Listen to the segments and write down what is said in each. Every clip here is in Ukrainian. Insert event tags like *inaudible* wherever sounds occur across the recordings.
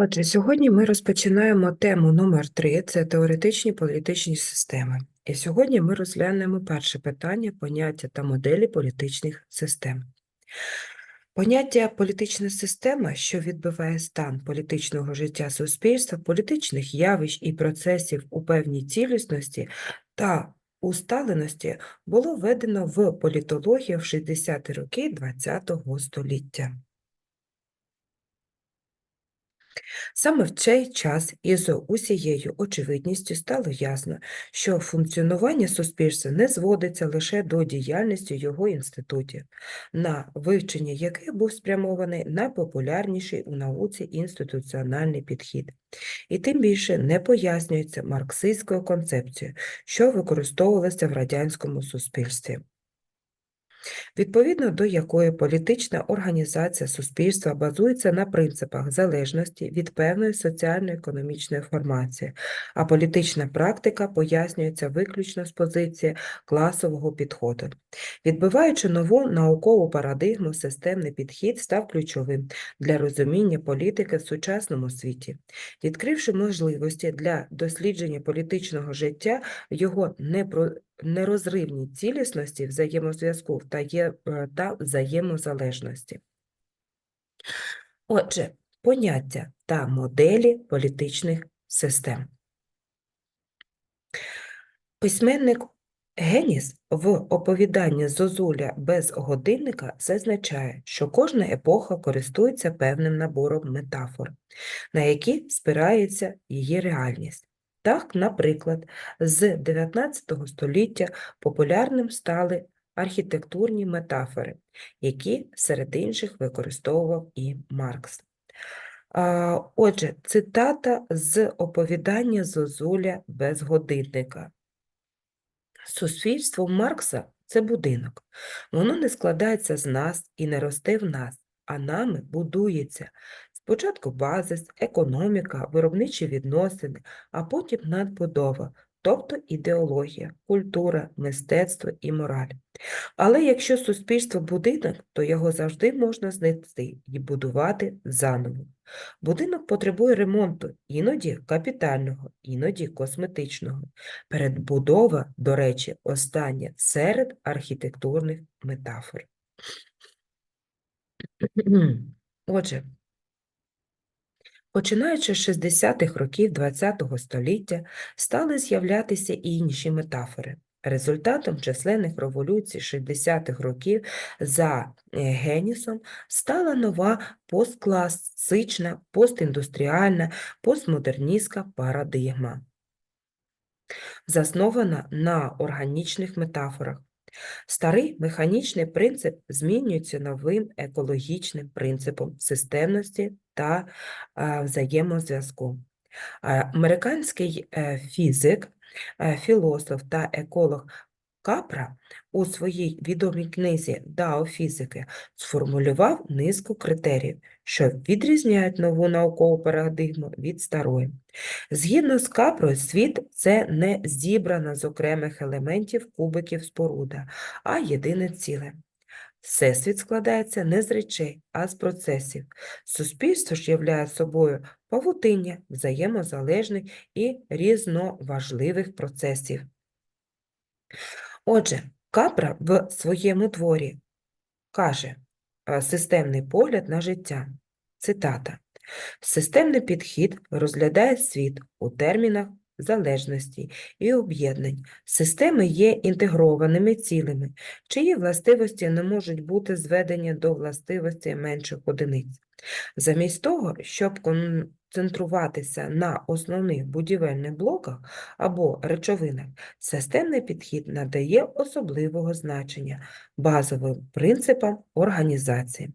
Отже, сьогодні ми розпочинаємо тему номер 3 це теоретичні політичні системи. І сьогодні ми розглянемо перше питання поняття та моделі політичних систем. Поняття політична система, що відбиває стан політичного життя суспільства, політичних явищ і процесів у певній цілісності та усталеності, було введено в політологію в 60-ті роки ХХ століття. Саме в цей час із усією очевидністю стало ясно, що функціонування суспільства не зводиться лише до діяльності його інститутів, на вивчення яких був спрямований найпопулярніший у науці інституціональний підхід, і тим більше не пояснюється марксистською концепцією, що використовувалася в радянському суспільстві відповідно до якої політична організація суспільства базується на принципах залежності від певної соціально-економічної формації, а політична практика пояснюється виключно з позиції класового підходу. Відбиваючи нову наукову парадигму, системний підхід став ключовим для розуміння політики в сучасному світі, відкривши можливості для дослідження політичного життя в його непро нерозривній цілісності, взаємозв'язку та, є, е, та взаємозалежності. Отже, поняття та моделі політичних систем. Письменник Геніс в оповіданні Зозуля без годинника зазначає, що кожна епоха користується певним набором метафор, на які спирається її реальність. Так, наприклад, з 19 століття популярним стали архітектурні метафори, які серед інших використовував і Маркс. Отже, цитата з оповідання Зозуля без годинника. Суспільство Маркса це будинок. Воно не складається з нас і не росте в нас, а нами будується. Спочатку базис, економіка, виробничі відносини, а потім надбудова, тобто ідеологія, культура, мистецтво і мораль. Але якщо суспільство будинок, то його завжди можна знайти і будувати заново. Будинок потребує ремонту, іноді капітального, іноді косметичного. Передбудова, до речі, остання серед архітектурних метафор. *clears throat* Отже, Починаючи з 60-х років ХХ століття стали з'являтися і інші метафори. Результатом численних революцій 60-х років за е, Генісом стала нова посткласична, постіндустріальна, постмодерністська парадигма, заснована на органічних метафорах. Старий механічний принцип змінюється новим екологічним принципом системності та е, взаємозв'язку. Е, Американський е, фізик, філософ та еколог Капра у своїй відомій книзі Дао фізики сформулював низку критеріїв, що відрізняють нову наукову парадигму від старої. Згідно з Капрою, світ це не зібрана з окремих елементів кубиків споруда, а єдине ціле. Всесвіт складається не з речей, а з процесів. Суспільство ж являє собою павутиння взаємозалежних і різноважливих процесів. Отже, Капра в своєму творі каже е, системний погляд на життя. Цитата. Системний підхід розглядає світ у термінах залежності і об'єднань. Системи є інтегрованими цілими, чиї властивості не можуть бути зведені до властивості менших одиниць. Замість того, щоб концентруватися на основних будівельних блоках або речовинах, системний підхід надає особливого значення базовим принципам організації.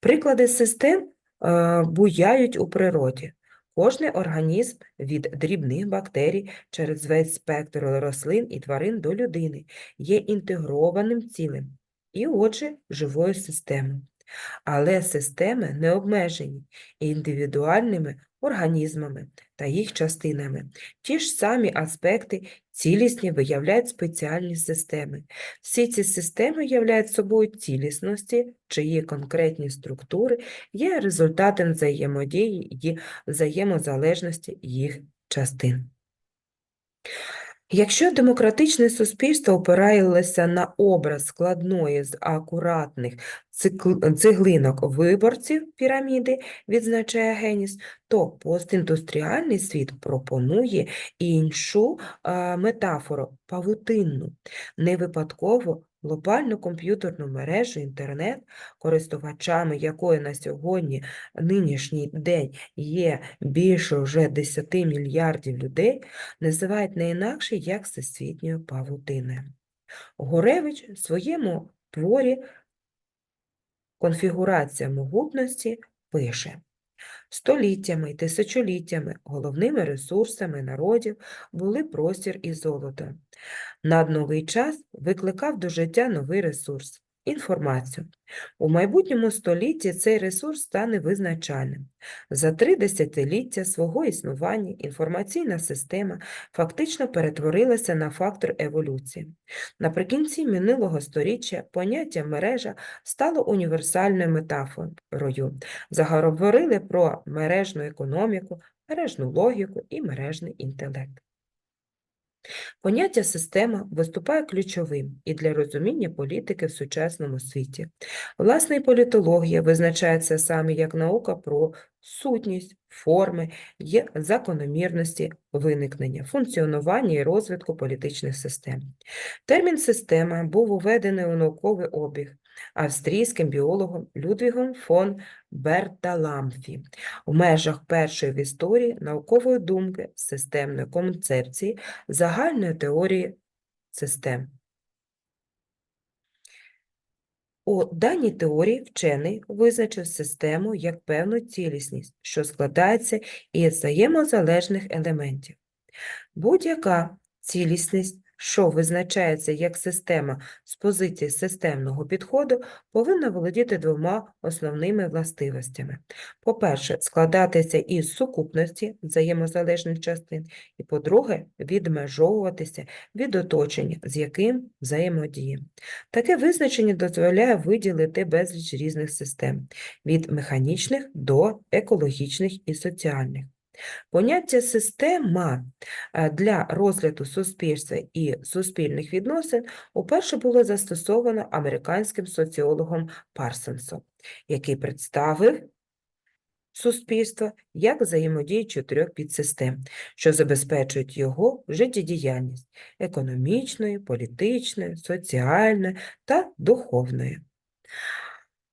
Приклади систем е, буяють у природі. Кожний організм від дрібних бактерій через весь спектр рослин і тварин до людини є інтегрованим цілим і, отже, живою системою. Але системи не обмежені індивідуальними організмами та їх частинами. Ті ж самі аспекти цілісні виявляють спеціальні системи. Всі ці системи являють собою цілісності, чиї конкретні структури є результатом взаємодії і взаємозалежності їх частин. Якщо демократичне суспільство опиралося на образ складної з акуратних цеглинок виборців піраміди, відзначає Геніс, то постіндустріальний світ пропонує іншу метафору – павутинну. Не випадково глобальну комп'ютерну мережу інтернет, користувачами якої на сьогодні нинішній день є більше вже 10 мільярдів людей, називають не інакше як всесвітньою павутиною. Горевич в своєму творі «Конфігурація могутності» пише Століттями й тисячоліттями головними ресурсами народів були простір і золото. Над новий час викликав до життя новий ресурс – інформацію. У майбутньому столітті цей ресурс стане визначальним. За три десятиліття свого існування інформаційна система фактично перетворилася на фактор еволюції. Наприкінці минулого сторіччя поняття мережа стало універсальною метафорою. Заговорили про мережну економіку, мережну логіку і мережний інтелект. Поняття система виступає ключовим і для розуміння політики в сучасному світі. Власне, і політологія визначається саме як наука про сутність, форми, є закономірності виникнення, функціонування і розвитку політичних систем. Термін система був уведений у науковий обіг австрійським біологом Людвігом фон Берталамфі в межах першої в історії наукової думки системної концепції загальної теорії систем. У даній теорії вчений визначив систему як певну цілісність, що складається із взаємозалежних елементів. Будь-яка цілісність, що визначається як система з позиції системного підходу, повинна володіти двома основними властивостями. По-перше, складатися із сукупності взаємозалежних частин, і, по-друге, відмежовуватися від оточення, з яким взаємодіє. Таке визначення дозволяє виділити безліч різних систем – від механічних до екологічних і соціальних. Поняття система е, для розгляду суспільства і суспільних відносин уперше було застосовано американським соціологом Парсонсом, який представив суспільство як взаємодію чотирьох підсистем, що забезпечують його життєдіяльність економічної, політичної, соціальної та духовної.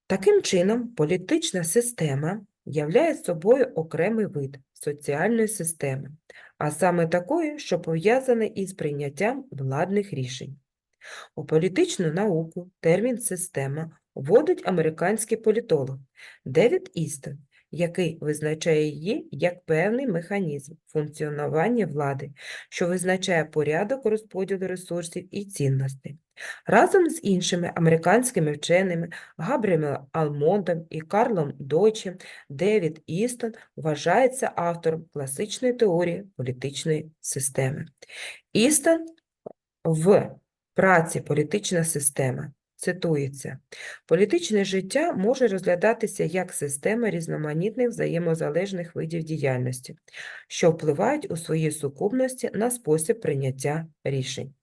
Таким чином, політична система являє собою окремий вид соціальної системи, а саме такої, що пов'язане із прийняттям владних рішень. У політичну науку термін «система» вводить американський політолог Девід Істон, який визначає її як певний механізм функціонування влади, що визначає порядок розподілу ресурсів і цінностей. Разом з іншими американськими вченими Габріелем Алмондом і Карлом Дойчем Девід Істон вважається автором класичної теорії політичної системи. Істон в праці «Політична система» цитується «Політичне життя може розглядатися як система різноманітних взаємозалежних видів діяльності, що впливають у своїй сукупності на спосіб прийняття рішень».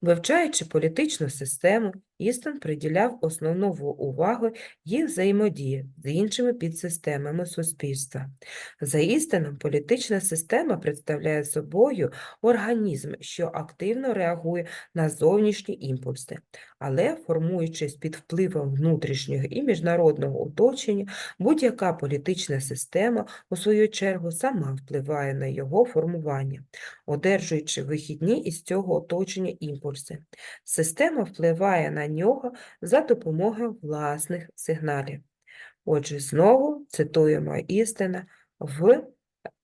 Вивчаючи політичну систему, Істон приділяв основну увагу їх взаємодії з іншими підсистемами суспільства. За Істоном, політична система представляє собою організм, що активно реагує на зовнішні імпульси, але, формуючись під впливом внутрішнього і міжнародного оточення, будь-яка політична система, у свою чергу, сама впливає на його формування, одержуючи вихідні із цього оточення імпульси. Система впливає на нього за допомогою власних сигналів. Отже, знову цитуємо істина в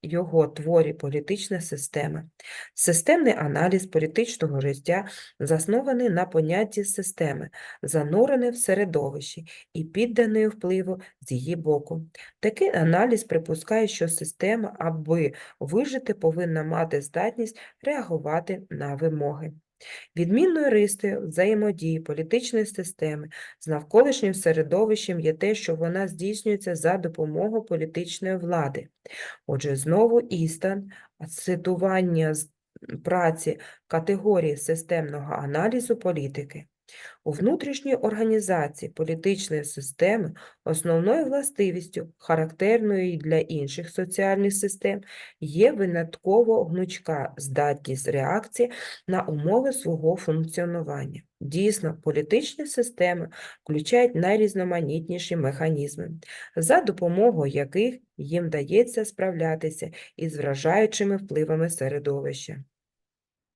його творі політична система. Системний аналіз політичного життя заснований на понятті системи, занурене в середовищі і підданої впливу з її боку. Такий аналіз припускає, що система, аби вижити, повинна мати здатність реагувати на вимоги. Відмінною рисою взаємодії політичної системи з навколишнім середовищем є те, що вона здійснюється за допомогою політичної влади. Отже, знову Істан, цитування з праці категорії системного аналізу політики. У внутрішній організації політичної системи основною властивістю, характерною для інших соціальних систем, є винятково гнучка здатність реакції на умови свого функціонування. Дійсно, політичні системи включають найрізноманітніші механізми, за допомогою яких їм вдається справлятися із вражаючими впливами середовища.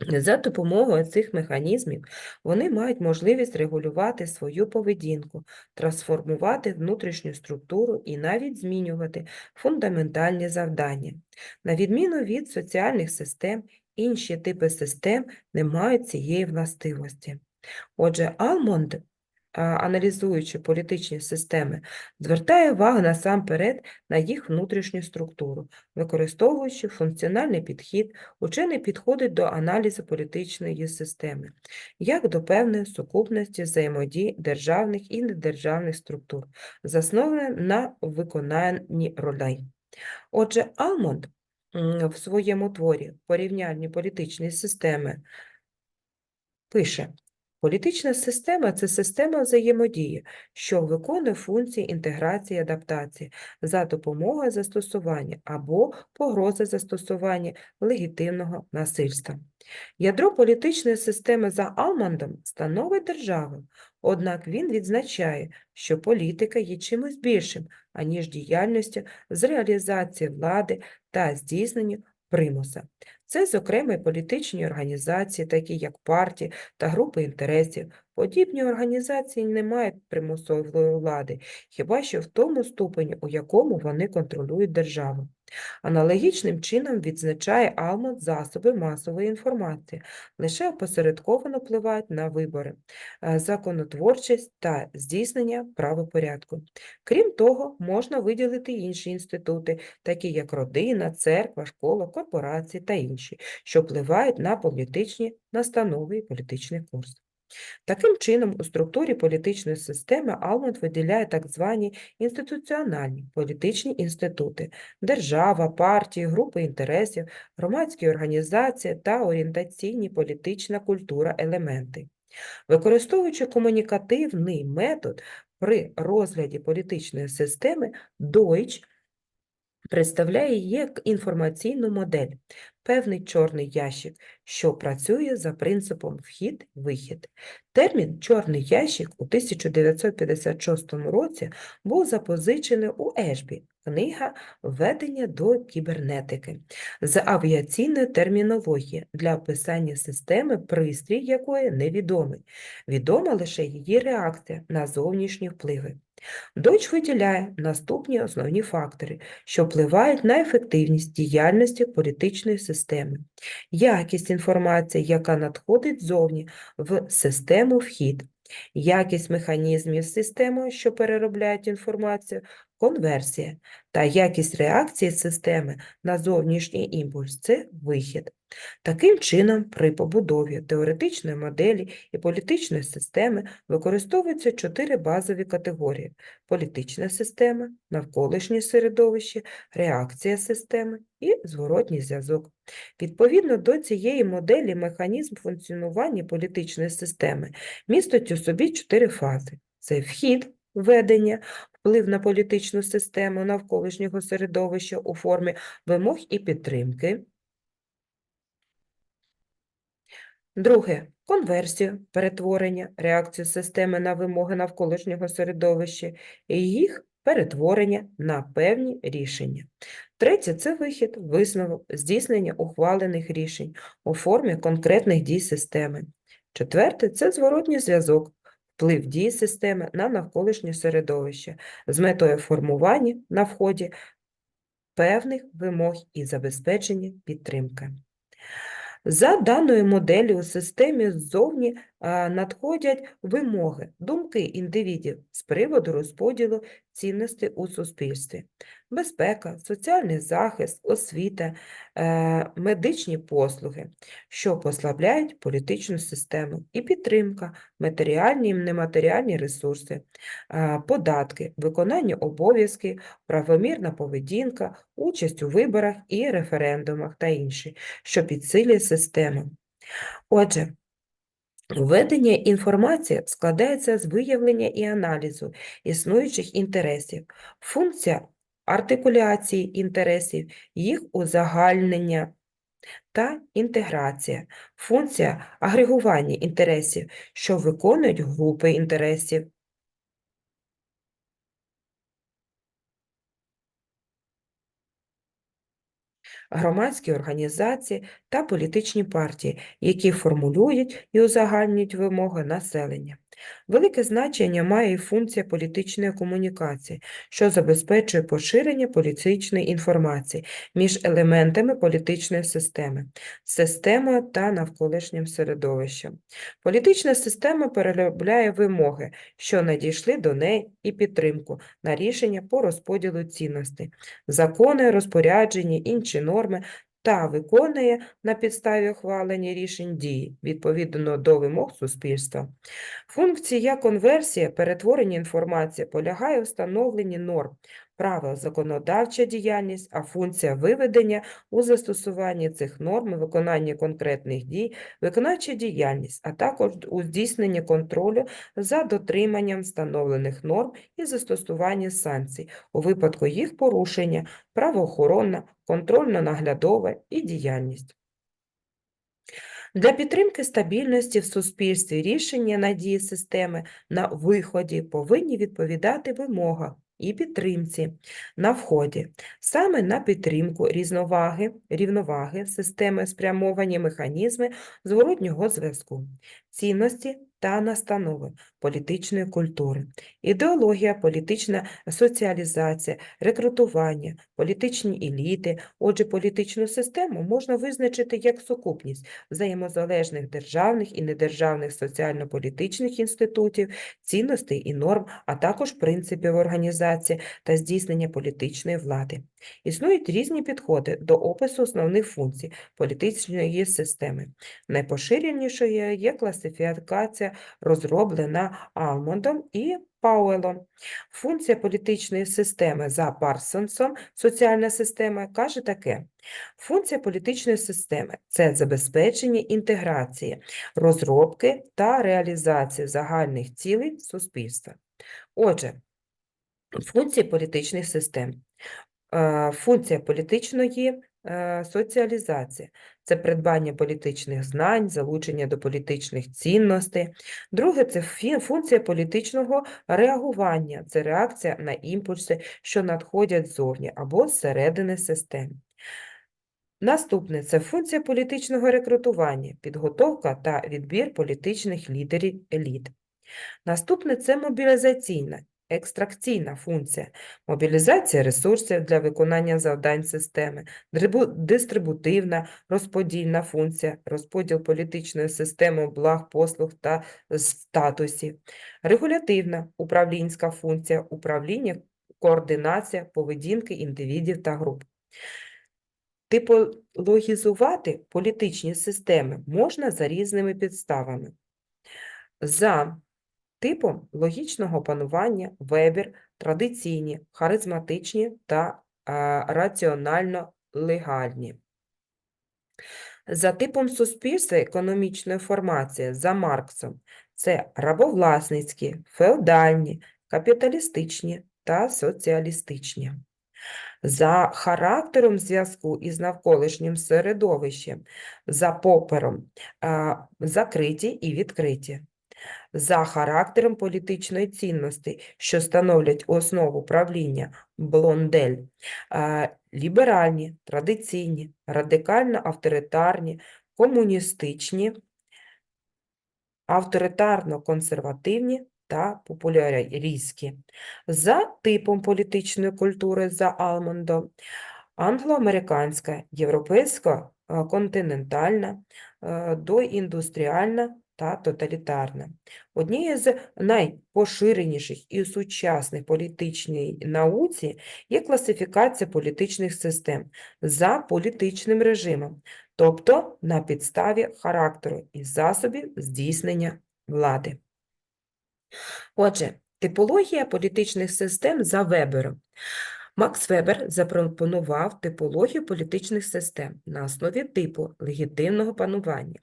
За допомогою цих механізмів вони мають можливість регулювати свою поведінку, трансформувати внутрішню структуру і навіть змінювати фундаментальні завдання. На відміну від соціальних систем, інші типи систем не мають цієї властивості. Отже, Алмонд, аналізуючи політичні системи, звертає увагу насамперед на їх внутрішню структуру, використовуючи функціональний підхід, учений підходить до аналізу політичної системи, як до певної сукупності взаємодій державних і недержавних структур, заснованих на виконанні ролей. Отже, Алмонд в своєму творі порівняльні політичні системи пише. Політична система це система взаємодії, що виконує функції інтеграції і адаптації за допомогою застосування або погрози застосування легітимного насильства. Ядро політичної системи за Алмандом становить державу, однак він відзначає, що політика є чимось більшим, аніж діяльністю з реалізації влади та здійсненню примуса. Це, зокрема, і політичні організації, такі як партії та групи інтересів. Подібні організації не мають примусової влади, хіба що в тому ступені, у якому вони контролюють державу. Аналогічним чином відзначає Алмот засоби масової інформації, лише опосередковано впливають на вибори, е, законотворчість та здійснення правопорядку. Крім того, можна виділити інші інститути, такі як родина, церква, школа, корпорації та інші, що впливають на політичні настанови і політичний курс. Таким чином, у структурі політичної системи Алмут виділяє так звані інституціональні політичні інститути – держава, партії, групи інтересів, громадські організації та орієнтаційні політична культура елементи. Використовуючи комунікативний метод при розгляді політичної системи, Deutsch представляє її як інформаційну модель, певний чорний ящик, що працює за принципом вхід-вихід. Термін «чорний ящик» у 1956 році був запозичений у Ешбі, книга «Введення до кібернетики» з авіаційної термінології для описання системи, пристрій якої невідомий. Відома лише її реакція на зовнішні впливи. Дойч виділяє наступні основні фактори, що впливають на ефективність діяльності політичної системи. Якість інформації, яка надходить ззовні в систему вхід, якість механізмів системи, що переробляють інформацію, конверсія та якість реакції системи на зовнішній імпульс – це вихід. Таким чином, при побудові теоретичної моделі і політичної системи використовуються чотири базові категорії – політична система, навколишнє середовище, реакція системи і зворотній зв'язок. Відповідно до цієї моделі механізм функціонування політичної системи містить у собі чотири фази – це вхід, ведення, вплив на політичну систему навколишнього середовища у формі вимог і підтримки, Друге конверсію, перетворення, реакцію системи на вимоги навколишнього середовища і їх перетворення на певні рішення. Третє це вихід, висновок, здійснення ухвалених рішень у формі конкретних дій системи. Четверте це зворотній зв'язок, вплив дії системи на навколишнє середовище з метою формування на вході певних вимог і забезпечення підтримки. За даною моделлю у системі ззовні надходять вимоги, думки індивідів з приводу розподілу цінностей у суспільстві, безпека, соціальний захист, освіта, е, медичні послуги, що послабляють політичну систему, і підтримка, матеріальні і нематеріальні ресурси, податки, виконання обов'язків, правомірна поведінка, участь у виборах і референдумах та інші, що підсилює систему. Отже, Введення інформації складається з виявлення і аналізу існуючих інтересів, функція артикуляції інтересів, їх узагальнення та інтеграція, функція агрегування інтересів, що виконують групи інтересів. Громадські організації та політичні партії, які формулюють і узагальнюють вимоги населення. Велике значення має і функція політичної комунікації, що забезпечує поширення політичної інформації між елементами політичної системи, системою та навколишнім середовищем. Політична система переробляє вимоги, що надійшли до неї, і підтримку на рішення по розподілу цінностей, закони, розпорядження, інші норми та виконує на підставі ухвалення рішень дії відповідно до вимог суспільства. Функція конверсія, перетворення інформації полягає у встановленні норм, правил законодавча діяльність, а функція виведення у застосуванні цих норм, виконання конкретних дій, виконавча діяльність, а також у здійсненні контролю за дотриманням встановлених норм і застосування санкцій у випадку їх порушення, правоохоронна, контрольно-наглядова і діяльність. Для підтримки стабільності в суспільстві рішення надії системи на виході повинні відповідати вимогам і підтримці. На вході, саме на підтримку різноваги, рівноваги системи спрямовані механізми зворотнього зв'язку, цінності та настанови політичної культури, ідеологія, політична соціалізація, рекрутування, політичні еліти. Отже, політичну систему можна визначити як сукупність взаємозалежних державних і недержавних соціально-політичних інститутів, цінностей і норм, а також принципів організації та здійснення політичної влади. Існують різні підходи до опису основних функцій політичної системи. Найпоширенішою є класифікація, розроблена Алмондом і Пауелом. Функція політичної системи за Парсонсом, соціальна система, каже таке. Функція політичної системи це забезпечення інтеграції, розробки та реалізації загальних цілей суспільства. Отже, функції політичних систем. Е, Функція політичної е, соціалізації це придбання політичних знань, залучення до політичних цінностей. Друге це функція політичного реагування, це реакція на імпульси, що надходять ззовні або зсередини системи. Наступне це функція політичного рекрутування, підготовка та відбір політичних лідерів еліт. Наступне це мобілізаційна, екстракційна функція, мобілізація ресурсів для виконання завдань системи, дистрибутивна, розподільна функція, розподіл політичної системи благ, послуг та статусів, регулятивна, управлінська функція, управління, координація поведінки індивідів та груп. Типологізувати політичні системи можна за різними підставами. За типом логічного панування, вибір, традиційні, харизматичні та а, раціонально-легальні. За типом суспільства економічної формації за Марксом це рабовласницькі, феодальні, капіталістичні та соціалістичні. За характером зв'язку із навколишнім середовищем, за попером закриті і відкриті за характером політичної цінності, що становлять основу правління Блондель, ліберальні, традиційні, радикально-авторитарні, комуністичні, авторитарно-консервативні та популярістські. За типом політичної культури за Алмондом англоамериканська, європейська континентальна, доіндустріальна та тоталітарна. Однією з найпоширеніших і сучасних політичній науці є класифікація політичних систем за політичним режимом, тобто на підставі характеру і засобів здійснення влади. Отже, типологія політичних систем за Вебером. Макс Вебер запропонував типологію політичних систем на основі типу легітимного панування.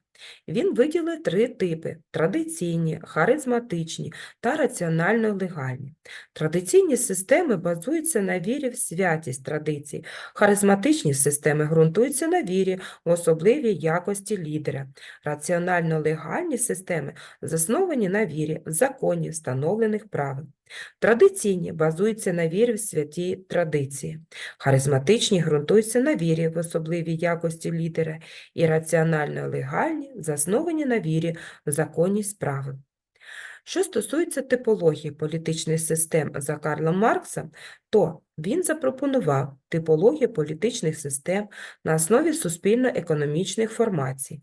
Він виділив три типи: традиційні, харизматичні та раціонально-легальні. Традиційні системи базуються на вірі в святість традицій, харизматичні системи ґрунтуються на вірі в особливі якості лідера. Раціонально-легальні системи засновані на вірі в законі встановлених правил. Традиційні базуються на вірі в святі традиції, харизматичні ґрунтуються на вірі в особливі якості лідера і раціонально-легальні засновані на вірі в законність правил. Що стосується типології політичних систем за Карлом Марксом, то він запропонував типологію політичних систем на основі суспільно-економічних формацій.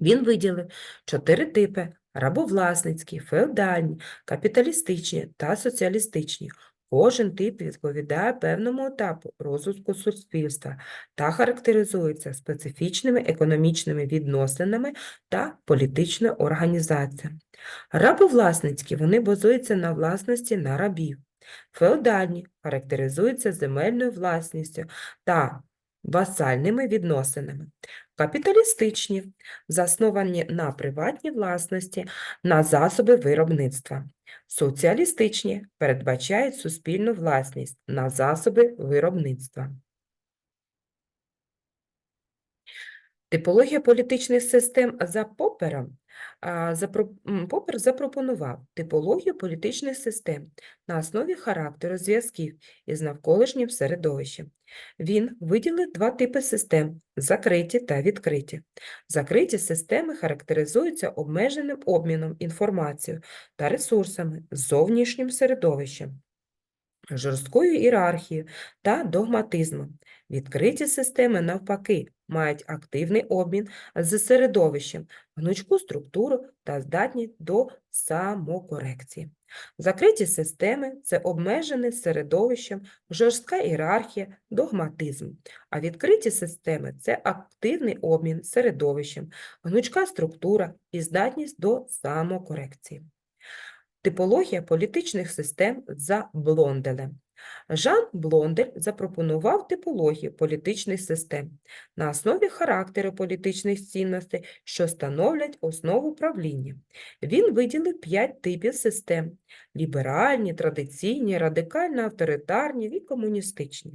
Він виділив чотири типи рабовласницькі, феодальні, капіталістичні та соціалістичні. Кожен тип відповідає певному етапу розвитку суспільства та характеризується специфічними економічними відносинами та політичною організацією. Рабовласницькі вони базуються на власності на рабів. Феодальні характеризуються земельною власністю та васальними відносинами. Капіталістичні засновані на приватній власності, на засоби виробництва. Соціалістичні передбачають суспільну власність на засоби виробництва. Типологія політичних систем за Попером Попер запропонував типологію політичних систем на основі характеру зв'язків із навколишнім середовищем. Він виділив два типи систем – закриті та відкриті. Закриті системи характеризуються обмеженим обміном інформацією та ресурсами зовнішнім середовищем, жорсткою ієрархією та догматизмом. Відкриті системи, навпаки, мають активний обмін з середовищем, гнучку структуру та здатність до самокорекції. Закриті системи – це обмежене середовищем, жорстка ієрархія, догматизм. А відкриті системи – це активний обмін середовищем, гнучка структура і здатність до самокорекції. Типологія політичних систем за Блонделем. Жан Блондель запропонував типологію політичних систем на основі характеру політичних цінностей, що становлять основу правління. Він виділив п'ять типів систем – ліберальні, традиційні, радикально-авторитарні і комуністичні,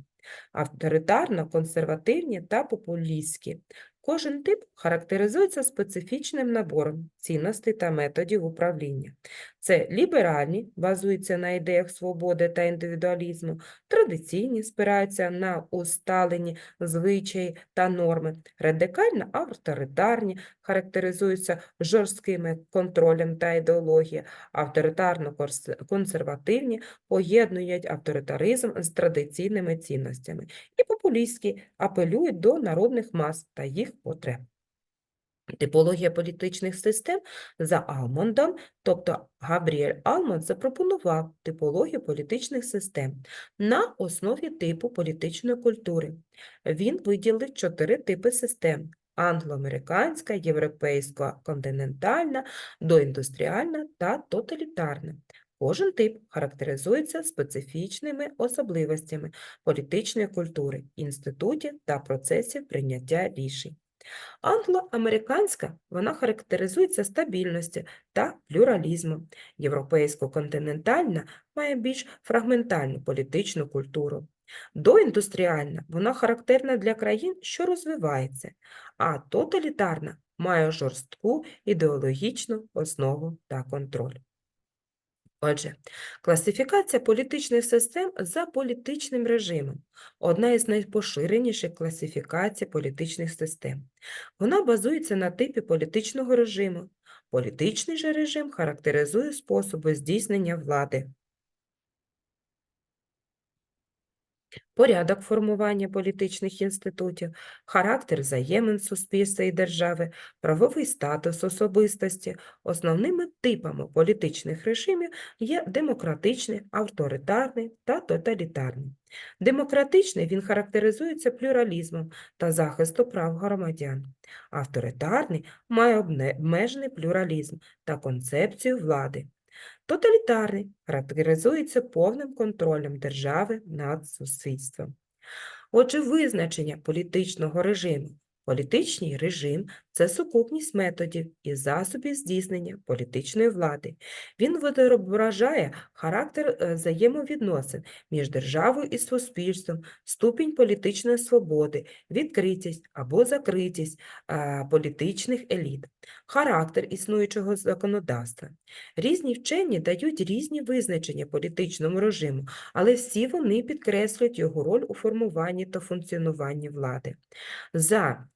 авторитарно-консервативні та популістські. Кожен тип характеризується специфічним набором цінностей та методів управління. Це ліберальні, базуються на ідеях свободи та індивідуалізму, традиційні, спираються на усталені звичаї та норми, радикально-авторитарні, характеризуються жорсткими контролем та ідеологією, авторитарно-консервативні, поєднують авторитаризм з традиційними цінностями, і популістські апелюють до народних мас та їх потреб. Типологія політичних систем за Алмондом, тобто Габріель Алмонд запропонував типологію політичних систем на основі типу політичної культури. Він виділив чотири типи систем – англоамериканська, європейська континентальна, доіндустріальна та тоталітарна. Кожен тип характеризується специфічними особливостями політичної культури, інститутів та процесів прийняття рішень. Англо-американська вона характеризується стабільністю та плюралізмом. Європейсько-континентальна має більш фрагментальну політичну культуру. Доіндустріальна вона характерна для країн, що розвиваються, а тоталітарна має жорстку ідеологічну основу та контроль. Отже, класифікація політичних систем за політичним режимом – одна із найпоширеніших класифікацій політичних систем. Вона базується на типі політичного режиму. Політичний же режим характеризує способи здійснення влади. Порядок формування політичних інститутів, характер взаємин суспільства і держави, правовий статус особистості. Основними типами політичних режимів є демократичний, авторитарний та тоталітарний. Демократичний він характеризується плюралізмом та захисту прав громадян. Авторитарний має обмежений плюралізм та концепцію влади. Тоталітарний характеризується повним контролем держави над суспільством. Отже, визначення політичного режиму. Політичний режим – це сукупність методів і засобів здійснення політичної влади. Він відображає характер е, взаємовідносин між державою і суспільством, ступінь політичної свободи, відкритість або закритість е, політичних еліт, характер існуючого законодавства. Різні вчені дають різні визначення політичному режиму, але всі вони підкреслюють його роль у формуванні та функціонуванні влади. За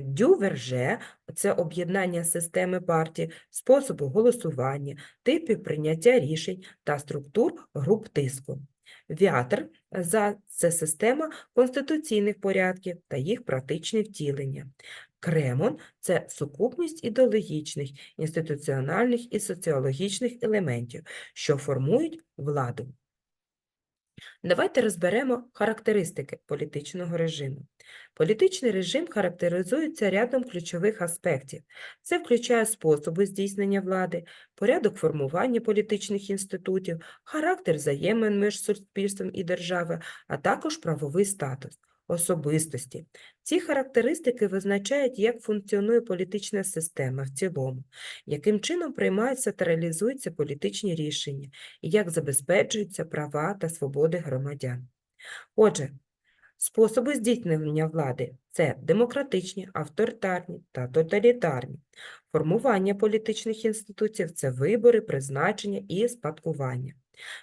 Дюверже це об'єднання системи партій, способу голосування, типів прийняття рішень та структур груп тиску. Вятр це система конституційних порядків та їх практичне втілення. Кремон це сукупність ідеологічних, інституціональних і соціологічних елементів, що формують владу. Давайте розберемо характеристики політичного режиму. Політичний режим характеризується рядом ключових аспектів. Це включає способи здійснення влади, порядок формування політичних інститутів, характер взаємин між суспільством і державою, а також правовий статус особистості. Ці характеристики визначають, як функціонує політична система в цілому, яким чином приймаються та реалізуються політичні рішення, і як забезпечуються права та свободи громадян. Отже, способи здійснення влади це демократичні, авторитарні та тоталітарні. Формування політичних інститутів це вибори, призначення і спадкування.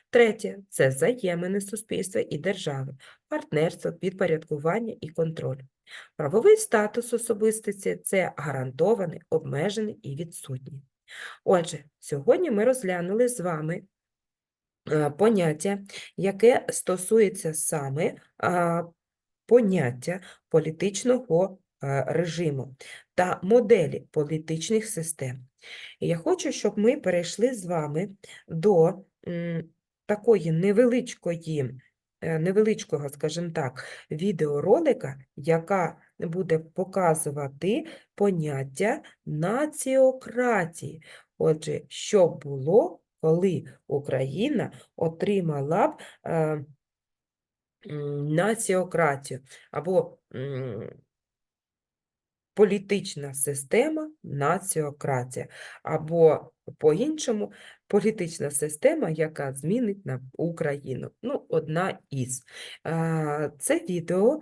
Третє це взаємини суспільства і держави, партнерство, підпорядкування і контроль. Правовий статус особистості це гарантований, обмежений і відсутній. Отже, сьогодні ми розглянули з вами е, поняття, яке стосується саме а, поняття політичного е, режиму та моделі політичних систем. Я хочу, щоб ми перейшли з вами до такої невеличкої, е, невеличкого, скажімо так, відеоролика, яка буде показувати поняття націократії. Отже, що було, коли Україна отримала б е, націократію або політична система націократія, або по-іншому політична система, яка змінить на Україну. Ну, одна із. Це відео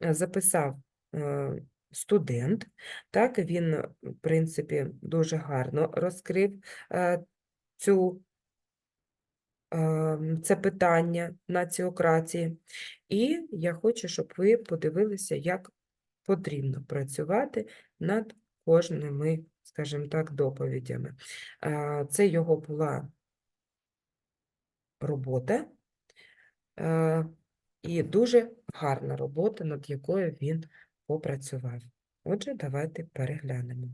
записав е, студент, так, він, в принципі, дуже гарно розкрив е, цю це питання націократії. І я хочу, щоб ви подивилися, як потрібно працювати над кожними, скажімо так, доповідями. Е, Це його була робота, е, і дуже гарна робота, над якою він попрацював. Отже, давайте переглянемо.